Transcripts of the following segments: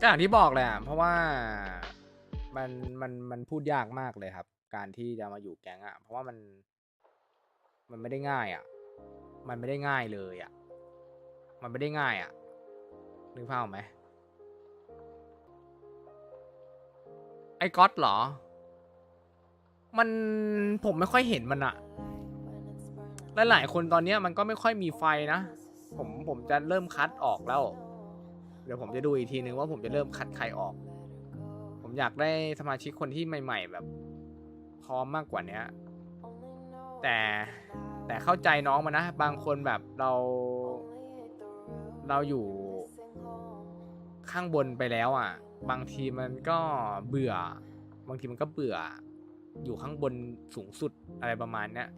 ก็อย่างที่บอกแหละเพราะว่ามันมันมันพูดยากมากเลยครับ การที่จะมาอยู่แก๊งอะ เพราะว่ามัน มันไม่ได้ง่าย อะ มันไม่ได้ง่ายเลยอะ มันไม่ได้ง่ายอะนึกภาพออกไหมไอ้ก๊อตเหรอ มันผมไม่ค่อยเห็นมันอะหลายๆคนตอนนี้มันก็ไม่ค่อยมีไฟนะ ผมผมจะเริ่มคัดออกแล้ว ดี๋ยวผมจะดูอีกทีนึงว่าผมจะเริ่มคัดใครออก ผมอยากได้สมาชิกคนที่ใหม่ ๆ แบบ พร้อมมากกว่าเนี้ย แต่แต่เข้าใจน้องมันนะ บางคนแบบเรา เราอยู่ข้างบนไปแล้วอะ บางทีมันก็เบื่อ บางทีมันก็เบื่อ อยู่ข้างบนสูงสุดอะไรประมาณเนี้ย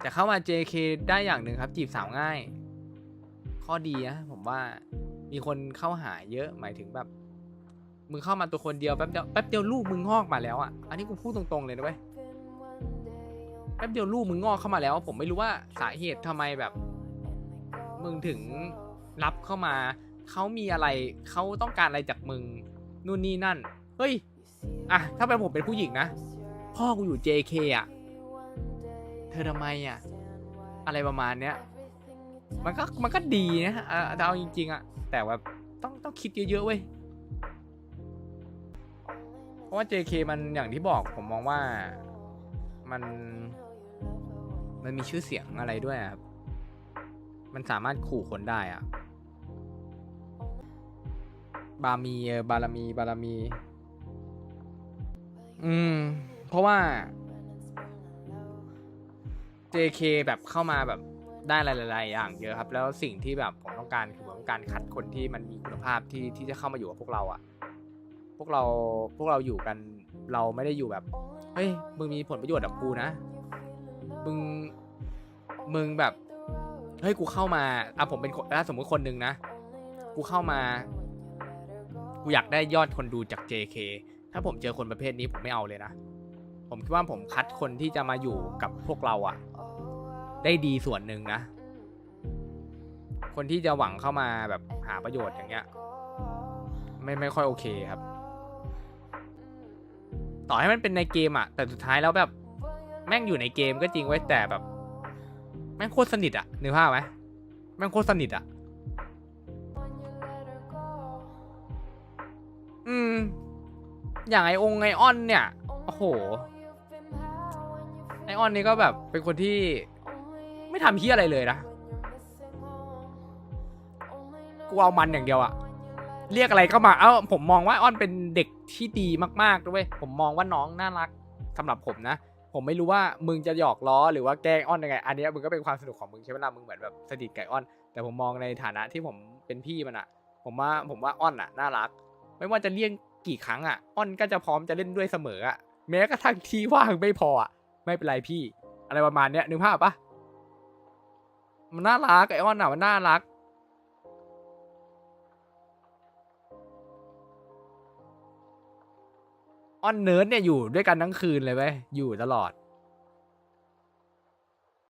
แต่เข้ามา JK ได้อย่างหนึ่งครับจีบสาวง่าย ข้อดีนะผมว่ามีคนเข้าหาเยอะหมายถึงแบบ มึงเข้ามาตัวคนเดียวแป๊บเดียวแป๊บเดียวลูกมึงงอกมาแล้วอะอันนี้กูพูดตรงๆเลยนะเว้ยแป๊บเดียวลูกมึงงอกเข้ามาแล้ว ผมไม่รู้ว่าสาเหตุทำไมแบบ มึงถึงรับเข้ามาเขามีอะไรเขาต้องการอะไรจากมึงนู่นนี่นั่น เฮ้ยอะถ้าเป็นผมเป็นผู้หญิงนะ พ่อกูอยู่ JK อะ เธอทำไมอะ อะไรประมาณเนี้ย มันก็มันก็ดีนะอะแต่เอาจริง ๆอะแต่ว่าต้องต้องคิดเยอะๆเว้ยเพราะว่า JK มันอย่างที่บอกผมมองว่ามันมันมีชื่อเสียงอะไรด้วยครับ มันสามารถขู่คนได้อะบามีบารมี บารมี อืม เพราะว่า JK แบบเข้ามาแบบ ได้หลาย ๆ อย่างเยอะครับ แล้วสิ่งที่แบบผมต้องการคือผมต้องการคัดคนที่มันมีคุณภาพที่ที่จะเข้ามาอยู่กับพวกเราอะพวกเราพวกเราอยู่กันเราไม่ได้อยู่แบบเฮ้ยมึงมีผลประโยชน์กับกูนะมึงมึงแบบเฮ้ยกูเข้ามาอะผมเป็นถ้าสมมติคนหนึ่งนะ กูเข้ามา กูอยากได้ยอดคนดูจาก JK ถ้าผมเจอคนประเภทนี้ผมไม่เอาเลยนะ ผมคิดว่าผมคัดคนที่จะมาอยู่กับพวกเราอะ ได้ดีส่วนหนึ่งนะ คนที่จะหวังเข้ามาแบบหาประโยชน์อย่างเงี้ย ไม่ไม่ค่อยโอเคครับ ต่อให้มันเป็นในเกมอะแต่สุดท้ายแล้วแบบ แม่งอยู่ในเกมก็จริงไว้แต่แบบ แม่งโคตรสนิทอะนึกภาพไหมแม่งโคตรสนิทอะอืม อย่างไอองไอออนเนี่ย โอ้โห ไอออนนี่ก็แบบเป็นคนที่ ไม่ทำเฮี้ยอะไรเลยนะ กูเอามันอย่างเดียวอะเรียกอะไรก็มา เอ้าผมมองว่าอ้อนเป็นเด็กที่ดีมากๆด้วย ผมมองว่าน้องน่ารักสำหรับผมนะ ผมไม่รู้ว่ามึงจะหยอกล้อหรือว่าแกล้งอ้อนยังไง อันนี้มึงก็เป็นความสนุกของมึงใช่ไหมล่ะ มึงเหมือนแบบสนิทกับอ้อน แต่ผมมองในฐานะที่ผมเป็นพี่มันอะผมว่าผมว่าอ้อนอะน่ารัก ไม่ว่าจะเลี่ยงกี่ครั้งอะอ้อนก็จะพร้อมจะเล่นด้วยเสมออะแม้กระทั่งที่ว่างไม่พออะไม่เป็นไรพี่ อะไรประมาณเนี้ยนึกภาพปะ มันน่ารักไอออนอะมันน่ารัก ออนเนิร์ดเนี่ยอยู่ด้วยกันทั้งคืนเลยไหมอยู่ตลอด